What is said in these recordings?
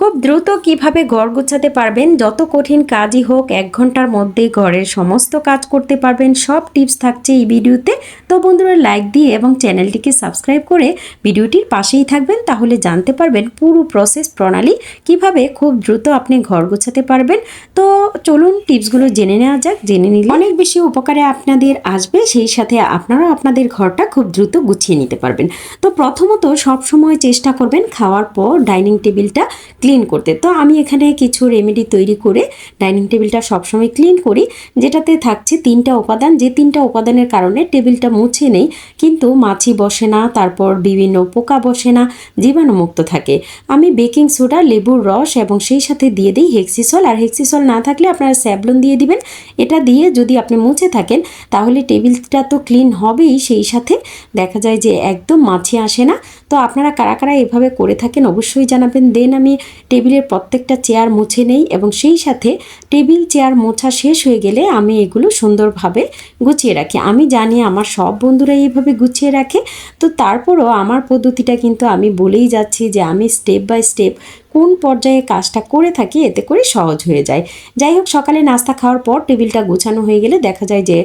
খুব দ্রুত কীভাবে ঘর গোছাতে পারবেন, যত কঠিন কাজই হোক, এক ঘণ্টার মধ্যে ঘরের সমস্ত কাজ করতে পারবেন। সব টিপস থাকছে এই ভিডিওতে। তো বন্ধুরা, লাইক দিয়ে এবং চ্যানেলটিকে সাবস্ক্রাইব করে ভিডিওটির পাশেই থাকবেন, তাহলে জানতে পারবেন পুরো প্রসেস, প্রণালী কীভাবে খুব দ্রুত আপনি ঘর গোছাতে পারবেন। তো চলুন টিপসগুলো জেনে নেওয়া যাক। জেনে নিলে অনেক বেশি উপকারে আপনাদের আসবে, সেই সাথে আপনারা আপনাদের ঘরটা খুব দ্রুত গুছিয়ে নিতে পারবেন। তো প্রথমত সব সময় চেষ্টা করবেন খাওয়ার পর ডাইনিং টেবিলটা ক্লিন করতে। তো আমি এখানে কিছু রেমেডি তৈরি করে ডাইনিং টেবিলটা সবসময় ক্লিন করি, যেটাতে থাকছে তিনটা উপাদান। যে তিনটা উপাদানের কারণে টেবিলটা মুছে নেই, কিন্তু মাছি বসে না, তারপর বিভিন্ন পোকা বসে না জীবাণুমুক্ত থাকে। আমি বেকিং সোডা লেবুর রস এবং সেই সাথে দিয়ে দিই হেক্সিসল আর হেক্সিসল না থাকলে আপনারা স্যাবলন দিয়ে দিবেন। এটা দিয়ে যদি আপনি মুছে থাকেন, তাহলে টেবিলটা তো ক্লিন হবেই। সেই সাথে দেখা যায় যে একদম মাছি আসে না। তো আপনারা কারা কারা এভাবে করে থাকেন অবশ্যই জানাবেন। দেন আমি টেবিলের প্রত্যেকটা চেয়ার মুছে নেই এবং সেই সাথে টেবিল চেয়ার মোছা শেষ হয়ে গেলে আমি এগুলো সুন্দরভাবে গুছিয়ে রাখি। আমি জানি আমার সব বন্ধুরা এইভাবে গুছিয়ে রাখে। তো তারপরও আমার পদ্ধতিটা কিন্তু আমি বলেই যাচ্ছি যে আমি স্টেপ বাই স্টেপ কোন পর্যায়ে কাজটা করে থাকি, এতে করে সহজ হয়ে যায়। যাই হোক, সকালে নাস্তা খাওয়ার পর টেবিলটা গোছানো হয়ে গেলে দেখা যায় যে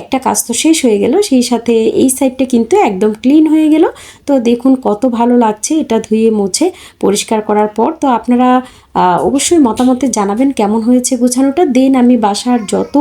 একটা কাজ তো শেষ হয়ে গেল, সেই সাথে এই সাইডটা কিন্তু একদম ক্লিন হয়ে গেল। তো দেখুন কত ভালো লাগছে এটা ধুয়ে মুছে। পরিষ্কার করার পর তো আপনারা অবশ্যই মতামতে জানাবেন কেমন হয়েছে গোছানোটা। দেন আমি বাসার যত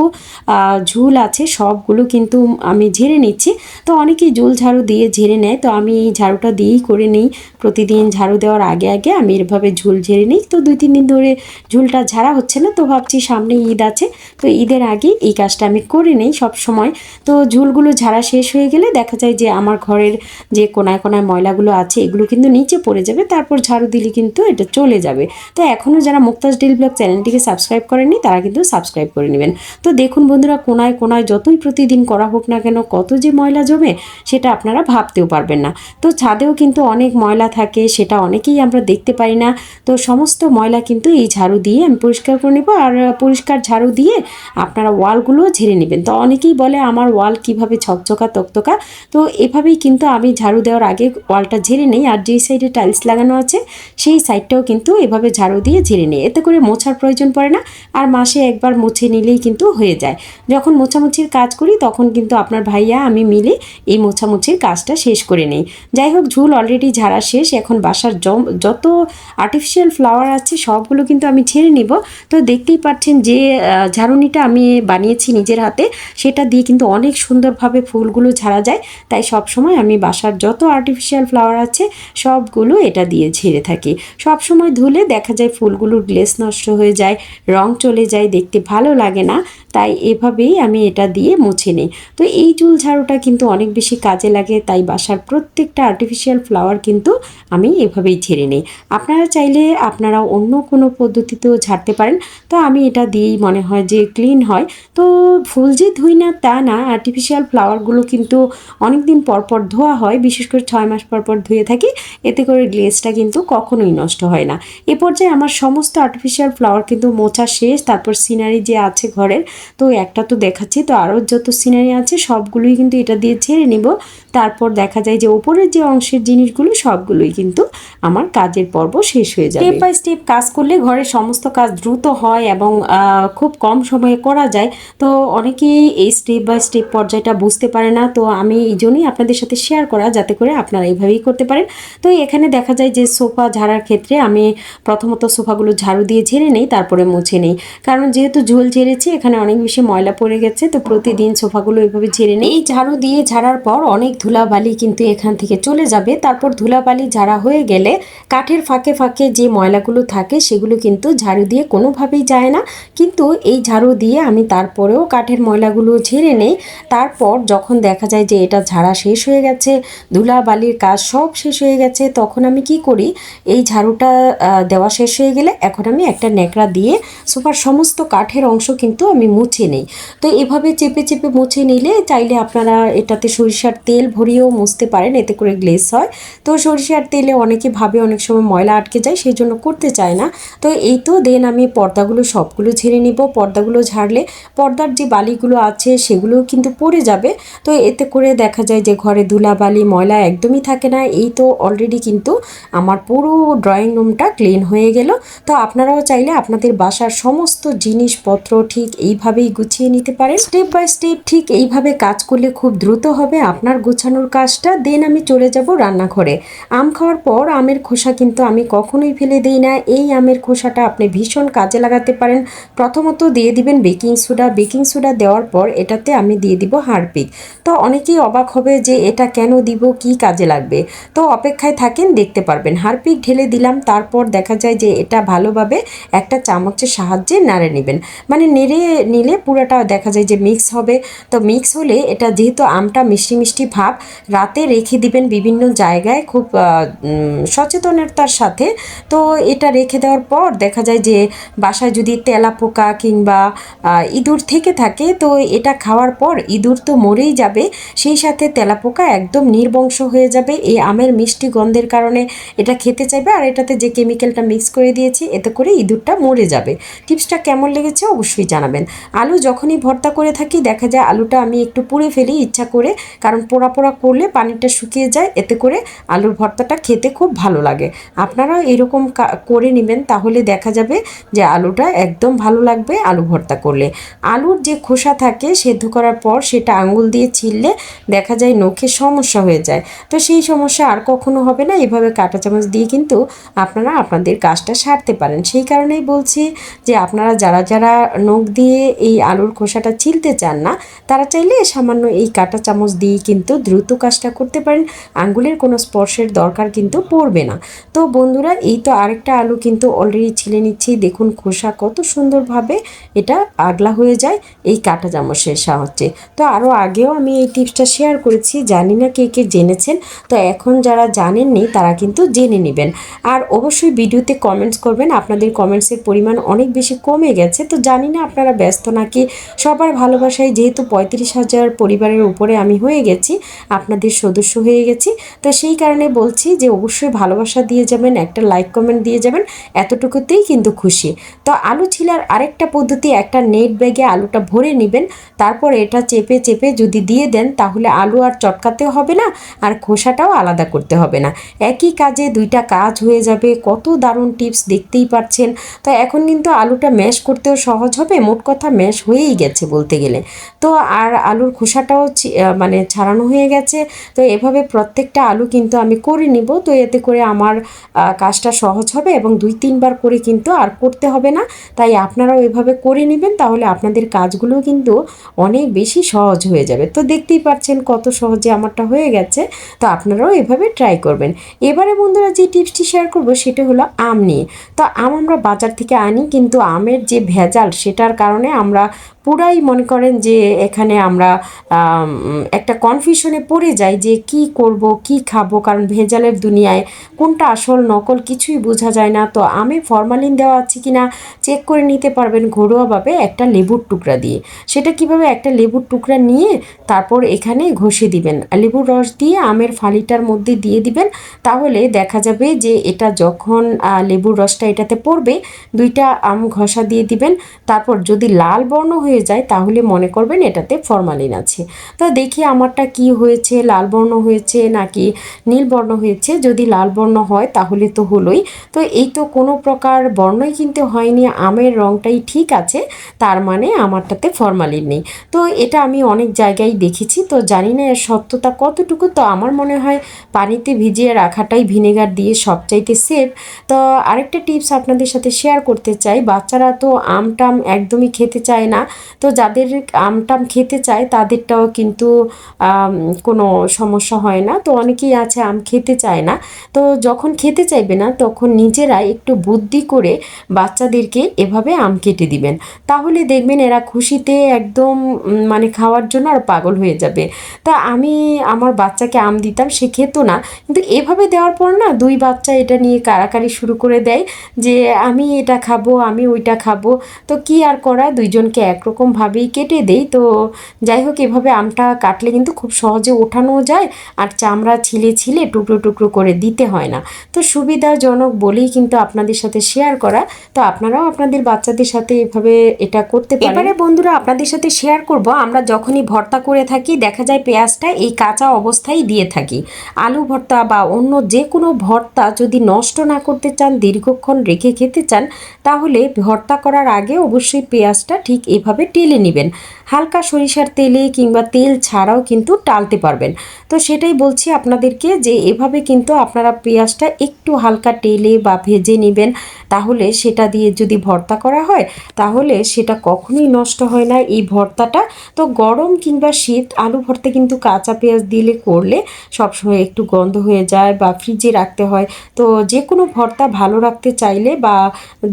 ঝুল আছে সবগুলো কিন্তু আমি ঝেড়ে নিচ্ছি। তো অনেকেই ঝুল ঝাড়ু দিয়ে ঝেড়ে নেয়। তো আমি এই ঝাড়ুটা দিয়েই করে নিই। প্রতিদিন ঝাড়ু দেওয়ার আগে আগে আমি এভাবে ঝুল ঝেড়ে নিই। তো দুই তিন দিন ধরে ঝুলটা ঝাড়া হচ্ছে না। তো ভাবছি সামনে ঈদ আছে। তো ঈদের আগে এই কাজটা আমি করে নেই সব সময় তো ঝুলগুলো ঝাড়া শেষ হয়ে গেলে দেখা যায় যে আমার ঘরের যে কোনায় কোনায় ময়লাগুলো আছে এগুলো কিন্তু নিচে পড়ে যাবে। তারপর ঝাড়ু দিলে কিন্তু এটা চলে যাবে। তো এখনও যারা মুক্তাজ ডেল ব্লগ চ্যানেলটিকে সাবস্ক্রাইব করেননি, তারা কিন্তু সাবস্ক্রাইব করে নেবেন। তো দেখুন বন্ধুরা, কোনায় কোনায় যতই প্রতিদিন করা হোক না কেন, কত যে ময়লা জমে, সেটা আপনারা ভাবতেও পারবেন না। তো ছাদেও কিন্তু অনেক ময়লা থাকে, সেটা অনেকেই আমরা দেখতে পাই না। তো সমস্ত ময়লা কিন্তু এই ঝাড়ু দিয়ে আমি পরিষ্কার করে নেব, আর পরিষ্কার ঝাড়ু দিয়ে আপনারা ওয়ালগুলোও ঝেড়ে নেবেন। তো অনেকেই বলে, আমার ওয়াল কীভাবে ঝকঝকা, তকতকা? তো এভাবেই কিন্তু আমি ঝাড়ু দেওয়ার আগে ওয়ালটা ঝেড়ে নেই, আর যেই সাইডে টাইলস লাগানো আছে, সেই সাইডটাও কিন্তু এভাবে ঝাড়ু দিয়ে ঝেড়ে নিই এতে করে মোছার প্রয়োজন পড়ে না। আর মাসে একবার মুছে নিলেই কিন্তু হয়ে যায়। যখন মোছামুছির কাজ করি, তখন কিন্তু আপনার ভাইয়া, আমি মিলে এই মোছামুছির কাজটা শেষ করে নেই। যাই হোক, ঝুল অলরেডি ঝাড়া শেষ। এখন বাসার যত আর্টিফিশিয়াল ফ্লাওয়ার আছে, সবগুলো কিন্তু আমি ছেড়ে নিব। তো দেখতেই পাচ্ছেন যে ঝাড়ুনিটা আমি বানিয়েছি নিজের হাতে। সেটা দিয়ে কিন্তু অনেক সুন্দরভাবে ফুলগুলো ঝাড়া যায়। তাই সব সময় আমি বাসার যত আর্টিফিশিয়াল ফ্লাওয়ার আছে, সবগুলো এটা দিয়ে ঝেড়ে থাকি। সব সময় ধুলে দেখা যায় ফুলগুলোর গ্লেস নষ্ট হয়ে যায়, রং চলে যায়, দেখতে ভালো লাগে না, তাই এভাবেই আমি এটা দিয়ে মুছে নিই। তো এই চুল ঝাড়ুটা কিন্তু অনেক বেশি কাজে লাগে, তাই বাসার প্রত্যেকটা আর্টিফিশিয়াল ফ্লাওয়ার কিন্তু আমি এভাবেই ঝেড়ে নিই। আপনারা চাইলে আপনারা অন্য কোনো পদ্ধতিতেও ঝাড়তে পারেন। তো আমি এটা দিয়েই মনে হয় যে ক্লিন হয়। তো ফুল যে ধুই না তা না আর্টিফিশিয়াল ফ্লাওয়ারগুলো কিন্তু অনেক দিন পর পর ধোয়া হয়, বিশেষ করে ছয় মাস পর পর ধুয়ে থাকি, এতে করে গ্লেসটা কিন্তু কখনোই নষ্ট হয় না। এ পর্যায়ে আমার সমস্ত আর্টিফিশিয়াল ফ্লাওয়ার কিন্তু মোচা শেষ, তারপর সিনারি যে আছে ঘরের, তো একটা তো দেখাচ্ছি, তো আরও যত সিনারি আছে সবগুলোই কিন্তু এটা দিয়ে ছেড়ে নিব। তারপর দেখা যায় যে ওপরের যে অংশের জিনিসগুলো সবগুলোই কিন্তু আমার কাজের পর্ব শেষ হয়ে যাবে। স্টেপ বাই স্টেপ কাজ করলে ঘরের সমস্ত কাজ দ্রুত হয় এবং খুব কম সময়ে করা যায়। তো অনেকেই এই স্টেপ বাই স্টেপ পর্যায়টা বুঝতে পারে না। তো আমি এই জন্যই আপনাদের সাথে শেয়ার করা যাতে করে আপনারা এইভাবেই করতে পারেন। তো এখানে দেখা যায় যে সোফা ঝাড়ার ক্ষেত্রে আমি প্রথমত সোফাগুলো ঝাড়ু দিয়ে ঝেড়ে নেই তারপরে মুছে নেই। কারণ যেহেতু ঝোল ঝেড়েছি এখানে অনেক বেশি ময়লা পড়ে গেছে তো প্রতিদিন সোফাগুলো এইভাবে ঝেড়ে নেই। এই ঝাড়ু দিয়ে ঝাড়ার পর অনেক ধুলাবালি কিন্তু এখান থেকে চলে যাবে। তারপর ধুলাবালি ঝাড়া হয়ে গেলে কাঠের ফাঁকে ফাঁকে যে ময়লাগুলো থাকে সেগুলো কিন্তু ঝাড়ু দিয়ে কোনোভাবেই যায় না। কিন্তু এই ঝাড়ু দিয়ে আমি তারপরেও কাঠের ময়লাগুলো ঝেড়ে নেই। তারপর যখন দেখা যায় যে এটা ঝাড়া শেষ হয়ে গেছে, ধুলাবালির কাজ সব শেষ হয়ে গেছে, তখন আমি কি করি? এই ঝাড়ুটা দেওয়া শেষ হয়ে গেলে এখন আমি একটা ন্যাকড়া দিয়ে সোফার সমস্ত কাঠের অংশ কিন্তু আমি মুছে নেই। তো এভাবে চেপে চেপে মুছে নিলে চাইলে আপনারা এটাতে সরিষার তেল ভরিয়েও মুছতে পারেন, এতে করে গ্লেস হয়। তো সরিষার তেলে অনেকে ভাবে অনেক সময় ময়লা আটকে যায়, সেই জন্য করতে চায় না। তো এই তো দেন আমি পর্দাগুলো, সবগুলো ঝেড়ে নিব। পর্দাগুলো ঝাড়লে পর্দার যে বালিগুলো আছে, সেগুলোও কিন্তু পড়ে যাবে। তো এতে করে দেখা যায় যে ঘরে ধুলাবালি, ময়লা একদমই থাকে না। এই তো অলরেডি কিন্তু আমার পুরো ড্রয়িং রুমটা ক্লিন হয়ে গেল। তো আপনারাও চাইলে আপনাদের বাসার সমস্ত জিনিসপত্র ঠিক এইভাবেই গুছিয়ে নিতে পারেন। স্টেপ বাই স্টেপ ঠিক এইভাবে কাজ করলে খুব দ্রুত হবে। আপনার গোছানোর কাজটা, দেন আমি চলে যাব রান্নাঘরে। আম খাওয়ার পর আমের খোসা কিন্তু আমি কখনোই ফেলে দিই না। এই আমের খোসাটা আপনি ভীষণ কাজে লাগাতে পারেন। প্রথমত দিয়ে দিবেন বেকিং সোডা। বেকিং সোডা দেওয়ার পর এটাতে আমি দিয়ে দিব হারপিক। তো অনেকেই অবাক হবে যে এটা কেন দিব, কি কাজে লাগবে? তো অপেক্ষায় থাকেন, দেখতে পারবেন। হারপিক ঢেলে দিলাম, তারপর দেখা যায় যে এটা ভালোভাবে একটা চামচের সাহায্যে নাড়ে নেবেন। মানে নেড়ে নিলে পুরোটা দেখা যায় যে মিক্স হবে। তো মিক্স হলে এটা যেহেতু আমটা মিষ্টি মিষ্টি ভাব রাতে রেখে দিবেন বিভিন্ন জায়গায় খুব সচেতনতার সাথে। তো এটা রেখে দেওয়ার পর দেখা যায় যে বাসায় যদি তেলা পোকা কিংবা ইঁদুর থেকে থাকে, তো এটা খাওয়ার পর ইঁদুর তো মরেই যাবে, সেই সাথে তেলা পোকা একদম নির্বংশ হয়ে যাবে। এই আমের মিষ্টি গন্ধের কারণে এটা খেতে চাইবে আর এটাতে যে কেমিক্যালটা মিক্স করে দিয়েছি, এতে করে ইঁদুরটা মরে যাবে। টিপসটা কেমন লেগেছে অবশ্যই জানাবেন। আলু যখনই ভর্তা করে থাকি, দেখা যায় আলুটা আমি একটু পুড়ে ফেলি ইচ্ছা করে, কারণ পোড়া পোড়া করলে পানিটা শুকিয়ে যায়, এতে করে আলুর ভর্তাটা খেতে খুব ভালো লাগে। আপনারাও এরকম করে নেবেন, তাহলে দেখা যাবে যে আলুটা একদম ভালো লাগবে আলু ভর্তা করলে। আলুর যে খোসা থাকে, সেদ্ধ করার পর সেটা আঙুল দিয়ে ছিললে দেখা যায় নখে সমস্যা হয়ে যায়। তো সেই সমস্যা আর কখনো হবে না, এভাবে কাঁটা চামচ দিয়ে কিন্তু আপনারা আপনাদের কাজটা সারতে পারেন। সেই কারণেই বলছি যে আপনারা যারা যারা নখ দিয়ে এই আলুর খোসাটা ছিলতে চান না, তারা চাইলে সামান্য এই কাঁটা চামচ দিয়ে কিন্তু দ্রুত কাজটা করতে পারেন। আঙ্গুলের কোনো স্পর্শের দরকার কিন্তু পড়বে না। তো বন্ধুরা, এই তো আরেকটা আলু কিন্তু অলরেডি ছিলে নিচ্ছি। দেখুন খোসা কত সুন্দরভাবে এটা আগলা হয়ে যায়। এই কাঁটা চামচের সাহায্যে। তো আরও আগেও আমি এই টিপসটা শেয়ার করেছি। জানি না কে কে জেনেছেন। তো এখন যারা জানেননি, তারা কিন্তু জেনে নেবেন। আর অবশ্যই ভিডিওতে কমেন্টস করবেন। আপনাদের কমেন্টসের পরিমাণ অনেক বেশি কমে গেছে। তো জানি না আপনারা ব্যস্ত নাকি। সবার ভালোবাসায় যেহেতু পঁয়ত্রিশ হাজার পরিবারের উপরে আমি হয়ে গেছি। আপনাদের সদস্য হয়ে গেছি। তো সেই কারণে বলছি যে অবশ্যই ভালোবাসা দিয়ে যাবেন, একটা লাইক কমেন্ট দিয়ে যাবেন, এতটুকুতেই কিন্তু খুশি। তো আলু ছিলার আরেকটা পদ্ধতি, একটা নেট ব্যাগে আলুটা ভরে নেবেন, তারপর এটা চেপে চেপে যদি দিয়ে দেন, তাহলে আলু আর চটকাতেও হবে না, আর খোসাটাও আলাদা করতে হবে না। একই কাজে দুইটা কাজ হয়ে যাবে, কত দারুণ টিপস দেখতেই পাচ্ছেন তো এখন কিন্তু আলুটা ম্যাশ করতেও সহজ হবে, মোট কথা ম্যাশ হয়েই গেছে বলতে গেলে। তো আর আলুর খোসাটাও মানে ছাড়ানো হয়ে গেছে। তো এভাবে প্রত্যেকটা আলু কিন্তু আমি করে নিব। তো এতে করে আমার কাজটা সহজ হবে এবং দুই তিনবার করে কিন্তু আর করতে হবে না। তাই আপনারাও এভাবে করে নেবেন তাহলে আপনাদের কাজগুলো কিন্তু অনেক বেশি সহজ হয়ে যাবে। তো দেখতেই পাচ্ছেন কত সহজে আমারটা হয়ে গেছে। তো আপনারাও এভাবে ট্রাই করবেন। এবারে বন্ধুরা যে টিপসটি শেয়ার করব সেটা হলো আম নিয়ে। তো আম আমরা বাজার থেকে আনি, কিন্তু আমের যে ভেজাল সেটার কারণে আমরা পুরাই মনে করেন যে এখানে আমরা একটা কনফিউশনে পড়ে যাই যে কি করব, কি খাব, কারণ ভেজালের দুনিয়ায় কোনটা আসল, নকল কিছুই বোঝা যায় না। তো আমে ফরমালিন দেওয়া আছে কি না চেক করে নিতে পারবেন ঘরোয়াভাবে একটা লেবুর টুকরা দিয়ে। সেটা কীভাবে একটা লেবুর টুকরা নিয়ে তারপর এখানে ঘষে দিবেন। লেবুর রস দিয়ে আমের ফালিটার মধ্যে দিয়ে দিবেন, তাহলে দেখা যাবে যে এটা যখন লেবুর রসটা এটাতে পড়বে, দুইটা আম ঘষা দিয়ে দিবেন। তারপর যদি লাল বর্ণ হয়ে যায়, তাহলে মনে করবেন এটাতে ফরমালিন আছে। তো দেখি আমারটা কি হয়েছে, লাল বর্ণ হয়েছে নাকি নীল বর্ণ হয়েছে? যদি লাল বর্ণ হয় তাহলে তো হলোই। তো এই তো কোনো প্রকার বর্ণই কিন্তু হয়নি, আমের রংটাই ঠিক আছে, তার মানে আমারটাতে ফরমালিন নেই। তো এটা আমি অনেক জায়গায় দেখেছি, তো জানি না এর সত্যতা কতটুকু, তো আমার মনে হয় পানিতে ভিজিয়ে রাখাটাই ভিনেগার দিয়ে সবচাইতে সেফ তো আরেকটা টিপস আপনাদের সাথে শেয়ার করতে চাই, বাচ্চারা তো আম টাম একদমই খেতে চায় না তো যাদের আম টাম খেতে চায়, তাদেরটাও কিন্তু কোনো সমস্যা হয় না। তো অনেকেই আছে আম খেতে চায় না। তো যখন খেতে চাইবে না, তখন নিজেরাই একটু বুদ্ধি করে বাচ্চাদেরকে এভাবে আম কেটে দিবেন। তাহলে দেখবেন এরা খুশিতে একদম মানে খাওয়ার জন্য আর পাগল হয়ে যাবে। তা আমি আমার বাচ্চাকে আম দিতাম, সে খেত না। কিন্তু এভাবে দেওয়ার পর না, দুই বাচ্চা এটা নিয়ে কারাকারি শুরু করে দেয় যে, আমি এটা খাব, আমি ওইটা খাব। তো কি আর করা দুইজনকে একরকম ওরকমভাবেই কেটে দেই। তো যাই হোক এভাবে আমটা কাটলে কিন্তু খুব সহজে ওঠানো যায় আর চামড়া ছিলে ছিলে টুকরো টুকরো করে দিতে হয় না। তো সুবিধাজনক বলেই কিন্তু আপনাদের সাথে শেয়ার করা। তো আপনারাও আপনাদের বাচ্চাদের সাথে এভাবে এটা করতে পারেন। এবারে বন্ধুরা, আপনাদের সাথে শেয়ার করব। আমরা যখনই ভর্তা করে থাকি, দেখা যায় পেঁয়াজটা এই কাঁচা অবস্থায় দিয়ে থাকি। আলু ভর্তা বা অন্য যে কোনো ভর্তা যদি নষ্ট না করতে চান, দীর্ঘক্ষণ রেখে খেতে চান, তাহলে ভর্তা করার আগে অবশ্যই পেঁয়াজটা ঠিক এভাবে টেলে নেবেন। হালকা সরিষার তেলে কিংবা তেল ছাড়াও কিন্তু টালতে পারবেন। তো সেটাই বলছি আপনাদেরকে যে এভাবে কিন্তু আপনারা পেঁয়াজটা একটু হালকা টেলে বা ভেজে নেবেন। তাহলে সেটা দিয়ে যদি ভর্তা করা হয়, তাহলে সেটা কখনোই নষ্ট হয় না এই ভর্তাটা। তো গরম কিংবা শীত আলু ভর্তা কিন্তু কাঁচা পেঁয়াজ দিলে করলে সবসময় একটু গন্ধ হয়ে যায় বা ফ্রিজে রাখতে হয়। তো যে কোনো ভর্তা ভালো রাখতে চাইলে বা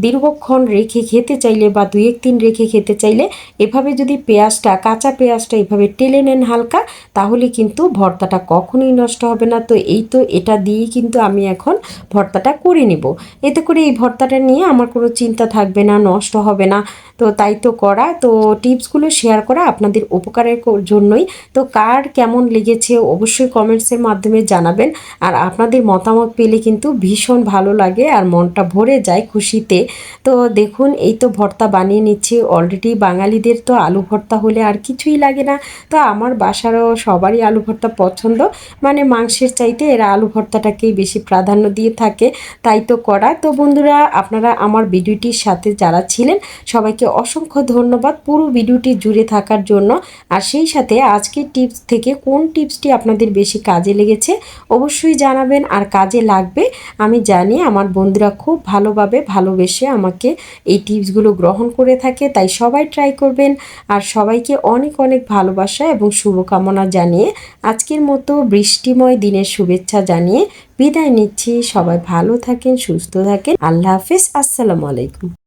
দীর্ঘক্ষণ রেখে খেতে চাইলে বা দুই এক দিন রেখে খেতে চাইলে, এভাবে যদি পেঁয়াজটা, কাঁচা পেঁয়াজটা এভাবে টেলে নেন হালকা, তাহলে কিন্তু ভর্তাটা কখনোই নষ্ট হবে না। তো এই তো এটা দিয়েই কিন্তু আমি এখন ভর্তাটা করে নিব। এতে করে এই ভর্তাটা নিয়ে আমার কোনো চিন্তা থাকবে না, নষ্ট হবে না। তো তাই তো করা। তো টিপসগুলো শেয়ার করা আপনাদের উপকারের জন্যই। তো কার কেমন লেগেছে অবশ্যই কমেন্টসের মাধ্যমে জানাবেন। আর আপনাদের মতামত পেলে কিন্তু ভীষণ ভালো লাগে আর মনটা ভরে যায় খুশিতে। তো দেখুন, এই তো ভর্তা বানিয়ে নিচ্ছি। অলরেডি বাঙালিদের তো আলু ভর্তা হলে আর কিছুই লাগে না। তো আমার বাসারও সবারই আলু ভর্তা পছন্দ। মানে মাংসের চাইতে এরা আলু ভর্তাটাকেই বেশি প্রাধান্য দিয়ে থাকে। তাই তো করা। তো বন্ধুরা, আপনারা আমার ভিডিওটির সাথে যারা ছিলেন, সবাইকে অসংখ্য ধন্যবাদ পুরো ভিডিওটি জুড়ে থাকার জন্য। আর সেই সাথে আজকের টিপস থেকে কোন টিপসটি আপনাদের বেশি কাজে লেগেছে অবশ্যই জানাবেন আর কাজে লাগবে। আমি জানি আমার বন্ধুরা খুব ভালোভাবে ভালোবেসে আমাকে এই টিপসগুলো গ্রহণ করে থাকে, তাই সবাই ট্রাই করবেন। আর সবাইকে অনেক অনেক ভালোবাসা এবং শুভকামনা জানিয়ে আজকের মতো বৃষ্টিময় দিনের শুভেচ্ছা জানিয়ে বিদায় নিচ্ছি। সবাই ভালো থাকেন, সুস্থ থাকেন। আল্লাহ হাফিজ। আসসালামু আলাইকুম।